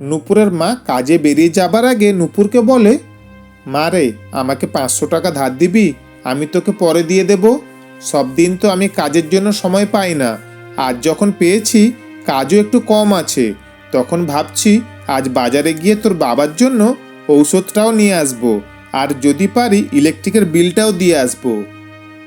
নুপুরের মা কাজে বেরিয়ে যাবার আগে নুপুরকে বলে, মা রে, আমাকে পাঁচশো টাকা ধার দিবি, আমি তোকে পরে দিয়ে দেব। সব দিন তো আমি কাজের জন্য সময় পাই না। আজ যখন পেয়েছি, কাজও একটু কম আছে। তখন ভাবছি, আজ বাজারে গিয়ে তোর বাবার জন্য ঔষধটাও নিয়ে আসব। আর যদি পারি, ইলেকট্রিকের বিলটাও দিয়ে আসব।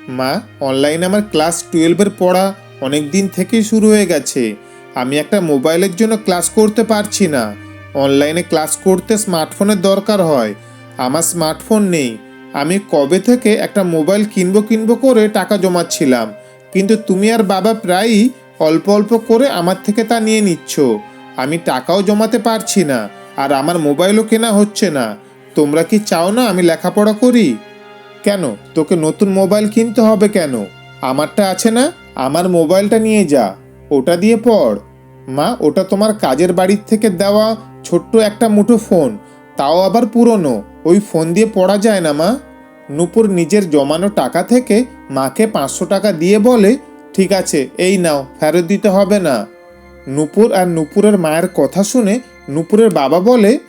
মা, অনলাইনে আমার ক্লাস টুয়েলভের পড়া অনেক দিন থেকেই শুরু হয়ে গেছে। আমি একটা মোবাইলের জন্য ক্লাস করতে পারছি না। অনলাইনে ক্লাস করতে স্মার্টফোনের দরকার হয়। আমার স্মার্টফোন নেই। আমি কবে থেকে একটা মোবাইল কিনবো কিনবো করে টাকা জমাচ্ছিলাম। কিন্তু তুমি আর বাবা প্রায়ই অল্প অল্প করে আমার থেকে তা নিয়ে নিচ্ছ। আমি টাকাও জমাতে পারছি না আর আমার মোবাইলও কেনা হচ্ছে না। তোমরা কি চাও না আমি লেখাপড়া করি? কেন? তোকে নতুন মোবাইল কিনতে হবে কেন? আমারটা আছে না? আমার মোবাইলটা নিয়ে যা। ওটা দিয়ে পড়। মা, ওটা তোমার কাজের বাড়ির থেকে দেওয়া ছোট্ট একটা মুঠো ফোন। তাও আবার পুরনো। ওই ফোন দিয়ে পড়া যায় না, মা। নূপুর নিজের জমানো টাকা থেকে মাকে পাঁচশো টাকা দিয়ে বলে, ঠিক আছে, এই নাও, ফেরত দিতে হবে না। নূপুর আর নূপুরের মায়ের কথা শুনে নূপুরের বাবা বলে,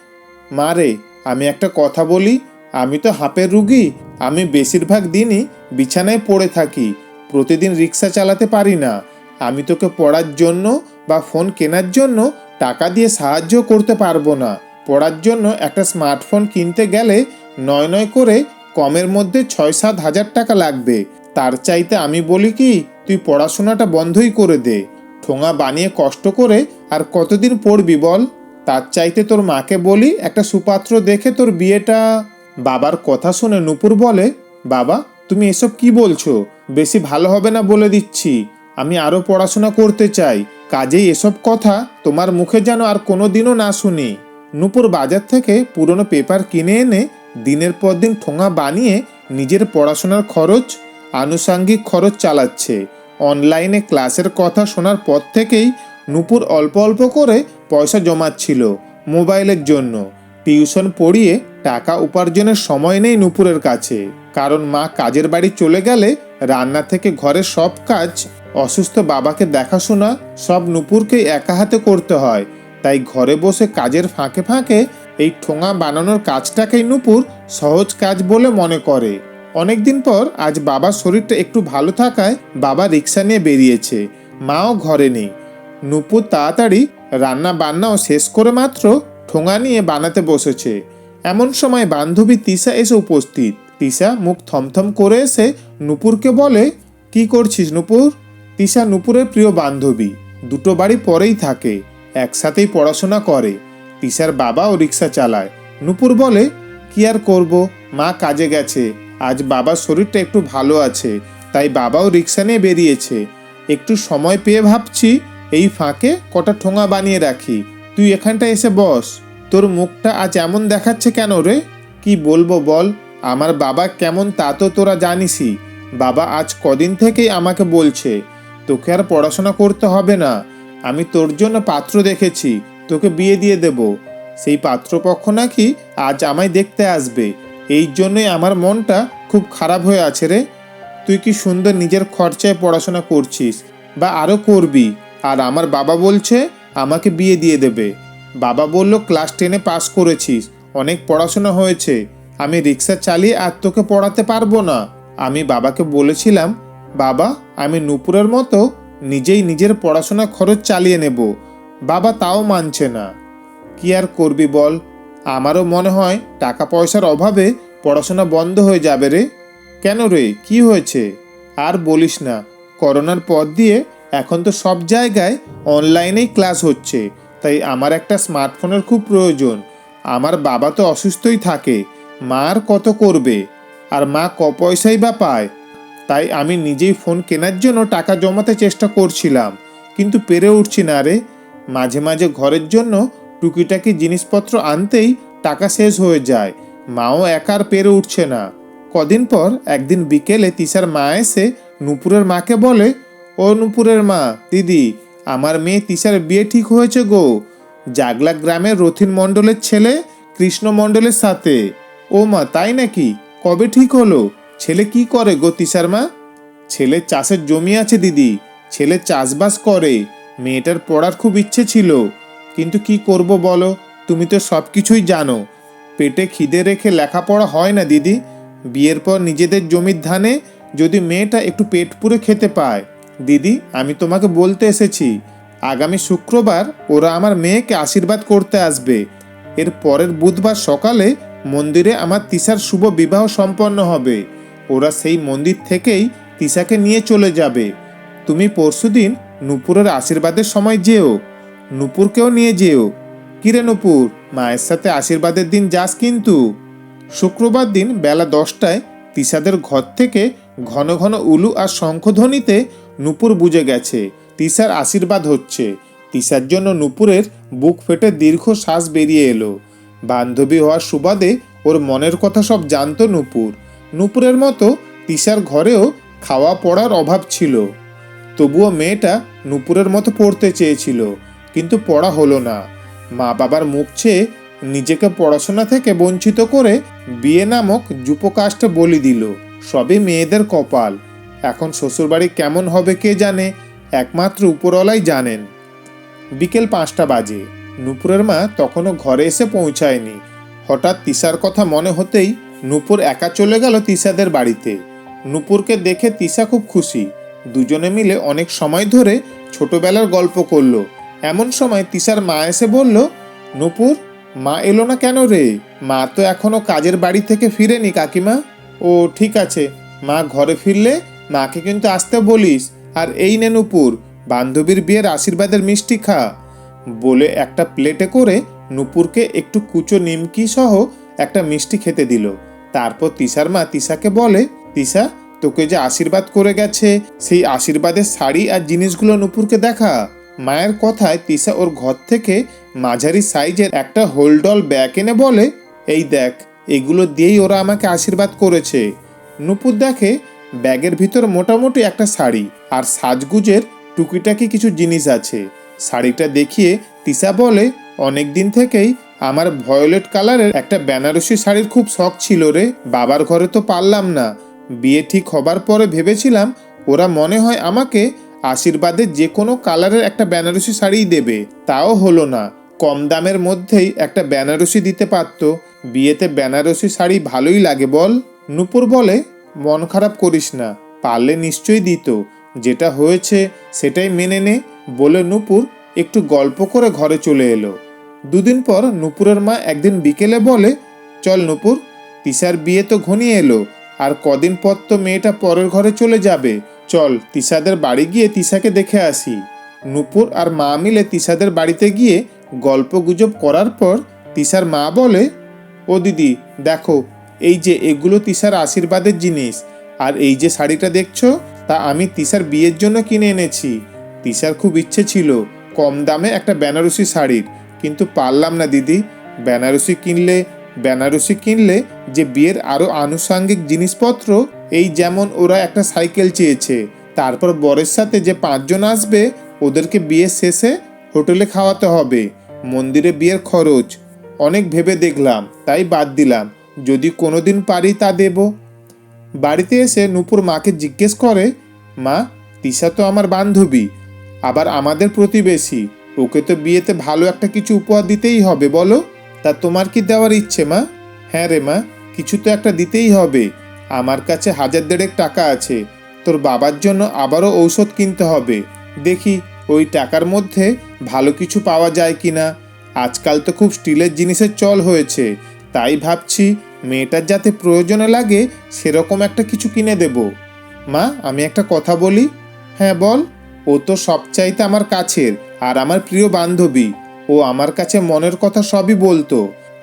মা রে, আমি একটা কথা বলি, আমি তো হাঁপের রুগী, আমি বেশিরভাগ দিনই বিছানায় পড়ে থাকি, প্রতিদিন রিক্সা চালাতে পারি না। আমি তোকে পড়ার জন্য বা ফোন কেনার জন্য টাকা দিয়ে সাহায্য করতে পারব না। পড়ার জন্য একটা স্মার্টফোন কিনতে গেলে নয় নয় করে কমের মধ্যে ছয় সাত হাজার টাকা লাগবে। তার চাইতে আমি বলি কি, তুই পড়াশোনাটা বন্ধই করে দে। ঠোঙা বানিয়ে কষ্ট করে আর কতদিন পড়বি বল? তার চাইতে তোর মাকে বলি, একটা সুপাত্র দেখে তোর বিয়েটা। বাবার কথা শুনে নুপুর বলে, বাবা, তুমি এসব কি বলছো? বেশি ভালো হবে না বলে দিচ্ছি। আমি আরও পড়াশোনা করতে চাই। কাজেই এসব কথা তোমার মুখে যেন আর কোনো দিনও না শুনি। নুপুর বাজার থেকে পুরনো পেপার কিনে এনে দিনের পর দিন ঠোঙা বানিয়ে নিজের পড়াশোনার খরচ, আনুষাঙ্গিক খরচ চালাচ্ছে। অনলাইনে ক্লাসের কথা শোনার পর থেকেই নুপুর অল্প অল্প করে পয়সা জমাচ্ছিল মোবাইলের জন্য। টিউশন পড়িয়ে টাকা উপার্জনের সময় নেই নুপুরের কাছে। কারণ মা কাজের বাড়ি চলে গেলে রান্না থেকে ঘরের সব কাজ অসুস্থ বাবাকে দেখাশোনা সব নুপুরকে একা হাতে করতে হয়। তাই ঘরে বসে কাজের ফাঁকে ফাঁকে এই ঠোঙা বানানোর কাজটাকেই নুপুর সহজ কাজ বলে মনে করে। অনেকদিন পর আজ বাবার শরীরটা একটু ভালো থাকায় বাবা রিক্সা নিয়ে বেরিয়েছে। মাও ঘরে নেই। নুপুর তাড়াতাড়ি রান্না বান্নাও শেষ করে মাত্র ঠোঙা নিয়ে বানাতে বসেছে। এমন সময় বান্ধবী তিশা এসে উপস্থিত। তিশা মুখ থমথম করে এসে নুপুরকে বলে, কি করছিস নুপুর? তিশা নুপুরের প্রিয় বান্ধবী। দুটো বাড়ি পরেই থাকে, একসাথেই পড়াশোনা করে। তিশার বাবাও রিক্সা চালায়। নুপুর বলে, কি আর করব? মা কাজে গেছে। আজ বাবার শরীরটা একটু ভালো আছে, তাই বাবাও রিক্সা নিয়ে বেরিয়েছে। একটু সময় পেয়ে ভাবছি, এই ফাঁকে কটা ঠোঙা বানিয়ে রাখি। তুই এখানটা এসে বস। তোর মুখটা আজ এমন দেখাচ্ছে কেন রে? কি বলব বল? আমার বাবা কেমন তা তো তোরা জানিসই। বাবা আজ কদিন থেকেই আমাকে বলছে তোকে আর পড়াশোনা করতে হবে না। আমি তোর জন্য পাত্র দেখেছি, তোকে বিয়ে দিয়ে দেব। সেই পাত্রপক্ষ নাকি আজ আমায় দেখতে আসবে। এই জন্যই আমার মনটা খুব খারাপ হয়ে আছে রে। তুই কি সুন্দর নিজের খরচায় পড়াশোনা করছিস, বা আরও করবি। আর আমার বাবা বলছে আমাকে বিয়ে দিয়ে দেবে। বাবা বলল, ক্লাস টেনে পাস করেছিস, অনেক পড়াশোনা হয়েছে। আমি রিক্সা চালিয়ে আর তোকে পড়াতে পারব না। আমি বাবাকে বলেছিলাম বাবা, আমি নুপুরের মতো নিজেই নিজের পড়াশোনা খরচ চালিয়ে নেব। বাবা তাও মানছে না। কি আর করবি বল? আমারও মনে হয় টাকা পয়সার অভাবে পড়াশোনা বন্ধ হয়ে যাবে রে। কেন রে? কি হয়েছে? আর বলিস না, করোনার পর দিয়ে এখন তো সব জায়গায় অনলাইনেই ক্লাস হচ্ছে। তাই আমার একটা স্মার্টফোনের খুব প্রয়োজন। আমার বাবা তো অসুস্থই থাকে, মা আর কত করবে? আর মা ক পয়সাই বা পায়? তাই আমি নিজেই ফোন কেনার জন্য টাকা জমাতে চেষ্টা করছিলাম, কিন্তু পেরে উঠছি না রে। মাঝে মাঝে ঘরের জন্য টুকিটাকি জিনিসপত্র আনতেই টাকা শেষ হয়ে যায়, মাও একার পেরে উঠছে না। কদিন পর একদিন বিকেলে তিশার মা এসে নুপুরের মাকে বলে, ও নুপুরের মা, দিদি, আমার মেয়ে তিশার বিয়ে ঠিক হয়েছে গো। জাগলা গ্রামের রথিন মণ্ডলের ছেলে কৃষ্ণ মণ্ডলের সাথে। ও মা, তাই নাকি? কবে ঠিক হলো? ছেলে কি করে গো তিশার মা ছেলে চাষের জমি আছে দিদি, ছেলে চাষবাস করে, মেয়েটার পড়ার খুব ইচ্ছে ছিল। কিন্তু কি করব বলো, তুমি তো সব কিছুই জানো। পেটে খিদে রেখে লেখাপড়া হয় না দিদি। বিয়ের পর নিজেদের জমির ধানে যদি মেয়েটা একটু পেট পুরে খেতে পায়। দিদি, আমি তোমাকে বলতে এসেছি, আগামী শুক্রবার ওরা আমার মেয়েকে আশীর্বাদ করতে আসবে। এর পরের বুধবার সকালে মন্দিরে আমার তিসার শুভ বিবাহ সম্পন্ন হবে। ওরা সেই মন্দির থেকেই তিসাকে নিয়ে চলে যাবে। তুমি পরশুদিন নুপুরের আশীর্বাদের সময় যেও, নুপুরকেও নিয়ে যেও। কিরে নুপুর, মায়ের সাথে আশীর্বাদের দিন যাস কিন্তু। শুক্রবার দিন বেলা দশটায় তিসাদের ঘর থেকে ঘন ঘন উলু আর শঙ্খধ্বনিতে নুপুর বুঝে গেছে। তিসার আশীর্বাদ হচ্ছে। তিসার জন্য নুপুরের বুক ফেটে দীর্ঘ শ্বাস বেরিয়ে এলো। বান্ধবী হওয়ার সুবাদে ওর মনের কথা সব জানতো নুপুর। নুপুরের মতো তিসার ঘরেও খাওয়া পড়ার অভাব ছিল। তবুও মেয়েটা নুপুরের মতো পড়তে চেয়েছিল, কিন্তু পড়া হলো না। মা বাবার মুখ চেয়ে নিজেকে পড়াশোনা থেকে বঞ্চিত করে বিয়ে নামক যুপকাষ্টে বলি দিল। সবই মেয়েদের কপাল। এখন শ্বশুরবাড়ি কেমন হবে কে জানে? একমাত্র উপরওয়ালাই জানেন। বিকেল পাঁচটা বাজে। নুপুরের মা তখনও ঘরে এসে পৌঁছায়নি। হঠাৎ তিসার কথা মনে হতেই নুপুর একা চলে গেল তিসাদের বাড়িতে। নুপুরকে দেখে তিসা খুব খুশি। দুজনে মিলে অনেক সময় ধরে ছোটবেলার গল্প করল। এমন সময় তিসার মা এসে বলল, নুপুর, মা এলো না কেন রে? মা তো এখনও কাজের বাড়ি থেকে ফিরেনি কাকিমা। ও, ঠিক আছে, মা ঘরে ফিরলে মাকে কিন্তু আসতে বলিস। আর এই নে নুপুর, বান্ধবীর বিয়ের আশীর্বাদের মিষ্টি খা। বলে একটা প্লেটে করে নুপুরকে একটু কুচো নিমকি সহ একটা মিষ্টি খেতে দিল। তারপর তিসার মা তিসাকে বলে তিসা তোকে যে আশীর্বাদ করে গেছে, সেই আশীর্বাদের শাড়ি আর জিনিসগুলো নুপুরকে দেখা। মায়ের কথায় তিসা ওর ঘর থেকে মাঝারি সাইজের একটা হোলডল ব্যাগ এনে বলে, এই দেখ, এগুলো দিয়েই ওরা আমাকে আশীর্বাদ করেছে। নুপুর দেখে ব্যাগের ভিতর মোটামুটি একটা শাড়ি আর সাজগুজের টুকিটাকি কিছু জিনিস আছে। শাড়িটা দেখিয়ে তিসা বলে অনেক দিন থেকেই আমার ভয়োলেট কালারের একটা বেনারসি শাড়ির খুব শখ ছিল রে। বাবার ঘরে তো পারলাম না। বিয়ে ঠিক হবার পরে ভেবেছিলাম ওরা মনে হয় আমাকে আশীর্বাদে যে কোনো কালারের একটা বেনারসি শাড়িই দেবে। তাও হলো না। কম দামের মধ্যেই একটা বেনারসি দিতে পারতো। বিয়েতে বেনারসি শাড়ি ভালোই লাগে বল। নুপুর বলে, মন খারাপ করিস না। পারলে নিশ্চয়ই দিত। যেটা হয়েছে সেটাই মেনে নে বলে নুপুর একটু গল্প করে ঘরে চলে এলো। দুদিন পর নুপুরের মা একদিন বিকেলে বলে, চল নুপুর তিসার বিয়ে তো ঘনিয়ে এলো, আর কদিন পর তো মেয়েটা পরের ঘরে চলে যাবে। চল তিসাদের বাড়ি গিয়ে তিসাকে দেখে আসি। নুপুর আর মা মিলে তিসাদের বাড়িতে গিয়ে গল্প গুজব করার পর তিসার মা বলে, ও দিদি, দেখো, এই যে এগুলো তিসার আশীর্বাদের জিনিস, আর এই যে শাড়িটা দেখছ, তা আমি তিসার বিয়ের জন্য কিনে এনেছি। তিসার খুব ইচ্ছে ছিল কম দামে একটা বেনারসি শাড়ির। কিন্তু পারলাম না, দিদি। বেনারসি কিনলে বেনারসি কিনলে যে বিয়ের আরও আনুষাঙ্গিক জিনিসপত্র, এই যেমন ওরা একটা সাইকেল চেয়েছে, তারপর বরের সাথে যে পাঁচজন আসবে, ওদেরকে বিয়ে শেষে হোটেলে খাওয়াতে হবে। মন্দিরে বিয়ের খরচ, অনেক ভেবে দেখলাম, তাই বাদ দিলাম। যদি কোনোদিন পারি তা দেব। বাড়িতে এসে নূপুর মাকে জিজ্ঞেস করে, মা, তিশা তো আমার বান্ধবী, আবার আমাদের প্রতিবেশী ওকে তো বিয়েতে ভালো একটা কিছু উপহার দিতেই হবে, বলো। তা তোমার কি দেওয়ার ইচ্ছে, মা? হ্যাঁ রে, মা, কিছু তো একটা দিতেই হবে। আমার কাছে হাজার দেড়েক টাকা আছে। তোর বাবার জন্য আবারও ঔষধ কিনতে হবে। দেখি, ওই টাকার মধ্যে ভালো কিছু পাওয়া যায় কি না? আজকাল তো খুব স্টিলের জিনিসের চল হয়েছে। তাই ভাবছি, মেয়েটার যাতে প্রয়োজনে লাগে, সেরকম একটা কিছু কিনে দেব। মা, আমি একটা কথা বলি। হ্যাঁ বল। ও তো সবচাইতে আমার কাছের। আর আমার প্রিয় বান্ধবী ও আমার কাছে মনের কথা সবই বলতো।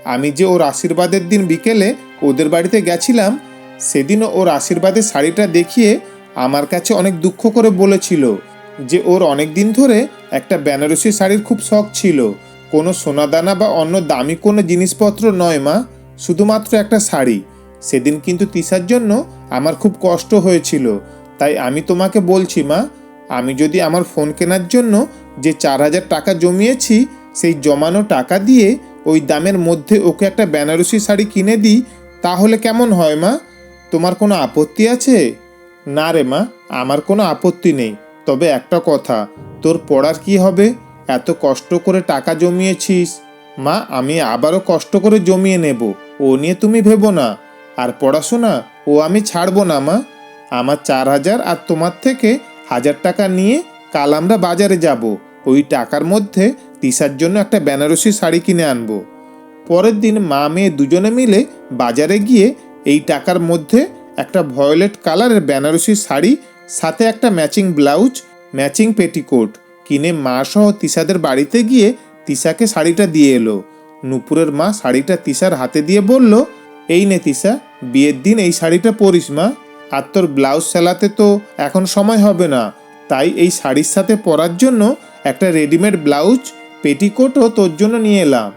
আমি যে ওর আশীর্বাদের দিন বিকেলে ওদের বাড়িতে গেছিলাম, সেদিনও ওর আশীর্বাদের শাড়িটা দেখিয়ে আমার কাছে অনেক দুঃখ করে বলেছিল যে ওর অনেক দিন ধরে একটা বেনারসি শাড়ির খুব শখ ছিল। কোনো সোনাদানা বা অন্য দামি কোনো জিনিসপত্র নয় মা, শুধুমাত্র একটা শাড়ি। সেদিন কিন্তু তিসার জন্য আমার খুব কষ্ট হয়েছিল। তাই আমি তোমাকে বলছি মা, আমি যদি আমার ফোন কেনার জন্য যে চার হাজার টাকা জমিয়েছি, সেই জমানো টাকা দিয়ে ওই দামের মধ্যে ওকে একটা বেনারসি শাড়ি কিনে দিই, তাহলে কেমন হয় মা? তোমার কোনো আপত্তি আছে? না রে মা, আমার কোনো আপত্তি নেই। তবে একটা কথা, তোর পড়ার কি হবে? এত কষ্ট করে টাকা জমিয়েছিস। মা, আমি আবারও কষ্ট করে জমিয়ে নেব, ও নিয়ে তুমি ভেবো না। আর পড়াশোনা, ও আমি ছাড়বো না মা। আমার চার হাজার আর তোমার থেকে হাজার টাকা নিয়ে কাল আমরা বাজারে যাব। ওই টাকার মধ্যে তিসার জন্য একটা বেনারসি শাড়ি কিনে আনব। পরের দিন মা মেয়ে দুজনে মিলে বাজারে গিয়ে এই টাকার মধ্যে একটা ভয়োলেট কালারের বেনারসি শাড়ি, সাথে একটা ম্যাচিং ব্লাউজ, ম্যাচিং পেটিকোট কিনে মা সহ তিসাদের বাড়িতে গিয়ে তিসাকে শাড়িটা দিয়ে এলো। নুপুরের মা শাড়িটা তিসার হাতে দিয়ে বলল, এই নে তিসা, বিয়ের দিন এই শাড়িটা পরিস মা। আর তোর ব্লাউজ সেলাতে তো এখন সময় হবে না। তাই এই শাড়ির সাথে পরার জন্য একটা রেডিমেড ব্লাউজ, পেটিকোটও তোর জন্য নিয়ে এলাম।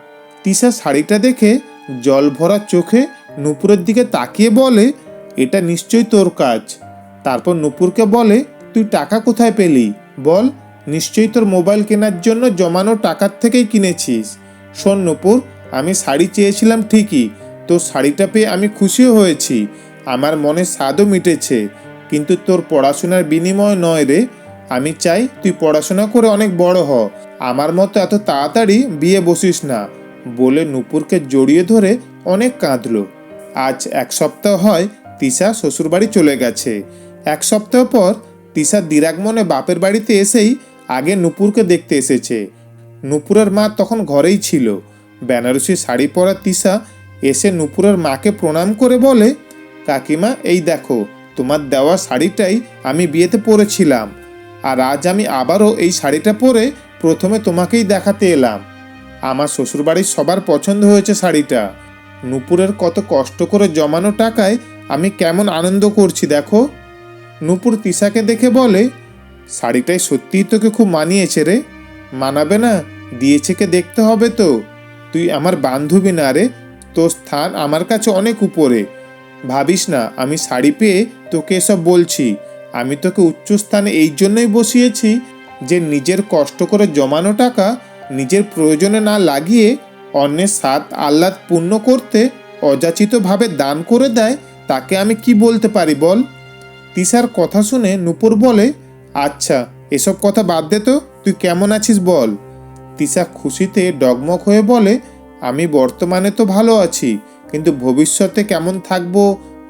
তিসা শাড়িটা দেখে জল ভরা চোখে নুপুরের দিকে তাকিয়ে বলে, এটা নিশ্চয়ই তোর কাজ। তারপর নুপুরকে বলে, তুই টাকা কোথায় পেলি? বল, নিশ্চয়ই তোর মোবাইল কেনার জন্য জমানো টাকার থেকেই কিনেছিস। শোন নুপুর, আমি শাড়ি চেয়েছিলাম ঠিকই, তোর শাড়িটা পেয়ে আমি খুশিও হয়েছি। আমার মনে স্বাদও মিটেছে, কিন্তু তোর পড়াশোনার বিনিময় নয় রে। আমি চাই তুই পড়াশোনা করে অনেক বড় হ। আমার মতো এত তাড়াতাড়ি বিয়ে বসিস না। বলে নুপুরকে জড়িয়ে ধরে অনেক কাঁদলো। আজ এক সপ্তাহ হয় তিশা শ্বশুরবাড়ি চলে গেছে। এক সপ্তাহ পর তিশা দিরাগ মনে বাপের বাড়িতে এসেই আগে নুপুরকে দেখতে এসেছে। নুপুরের মা তখন ঘরেই ছিল। বেনারসি শাড়ি পরা তিশা এসে নুপুরের মাকে প্রণাম করে বলে, কাকিমা, এই দেখো, তোমার দেওয়া শাড়িটাই আমি বিয়েতে পরেছিলাম। আর আজ আমি আবারও এই শাড়িটা পরে প্রথমে তোমাকেই দেখাতে এলাম। আমার শ্বশুরবাড়ির সবার পছন্দ হয়েছে শাড়িটা। নুপুরের কত কষ্ট করে জমানো টাকায় আমি কেমন আনন্দ করছি, দেখো। নুপুর তিশাকে দেখে বলে, শাড়িটাই সত্যিই তোকে খুব মানিয়েছে রে। মানাবে না, দিয়েছে কে দেখতে হবে তো। তুই আমার বান্ধবী না রে, তোর স্থান আমার কাছে অনেক উপরে। ভাবিস না, আমি শাড়ি পেয়ে তোকে এসব বলছি। আমি তোকে উচ্চ স্থানে এই জন্যই বসিয়েছি যে নিজের কষ্ট করে জমানো টাকা নিজের প্রয়োজনে না লাগিয়ে অন্যের স্বাদ আহ্লাদ পূর্ণ করতে অযাচিতভাবে দান করে দেয়, তাকে আমি কি বলতে পারি বল? তিসার কথা শুনে নুপুর বলে আচ্ছা এসব কথা বাদ দে তো, তুই কেমন আছিস বল? তিসা খুশিতে ডগমগ হয়ে বলে, আমি বর্তমানে তো ভালো আছি, কিন্তু ভবিষ্যতে কেমন থাকব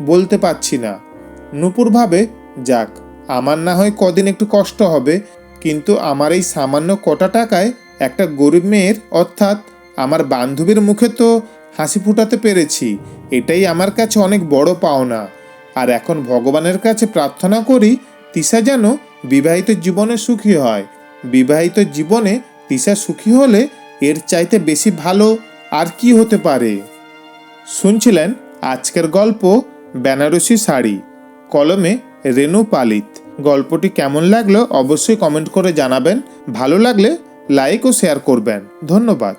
বলতে পারছি না। নুপুর ভাবে যাক, আমার না হয় কদিন একটু কষ্ট হবে, কিন্তু আমার এই সামান্য কটা টাকায় একটা গরিব মেয়ের, অর্থাৎ আমার বান্ধবীর মুখে তো হাসি ফুটাতে পেরেছি, এটাই আমার কাছে অনেক বড় পাওনা। আর এখন ভগবানের কাছে প্রার্থনা করি, তিশা যেন বিবাহিত জীবনে সুখী হয়। বিবাহিত জীবনে তিশা সুখী হলে এর চাইতে বেশি ভালো আর কি হতে পারে? শুনছিলেন আজকের গল্প, বেনারসি শাড়ি, কলমে রেনু পালিত গল্পটি কেমন লাগল অবশ্যই কমেন্ট করে জানাবেন। ভালো লাগলে লাইক ও শেয়ার করবেন। ধন্যবাদ।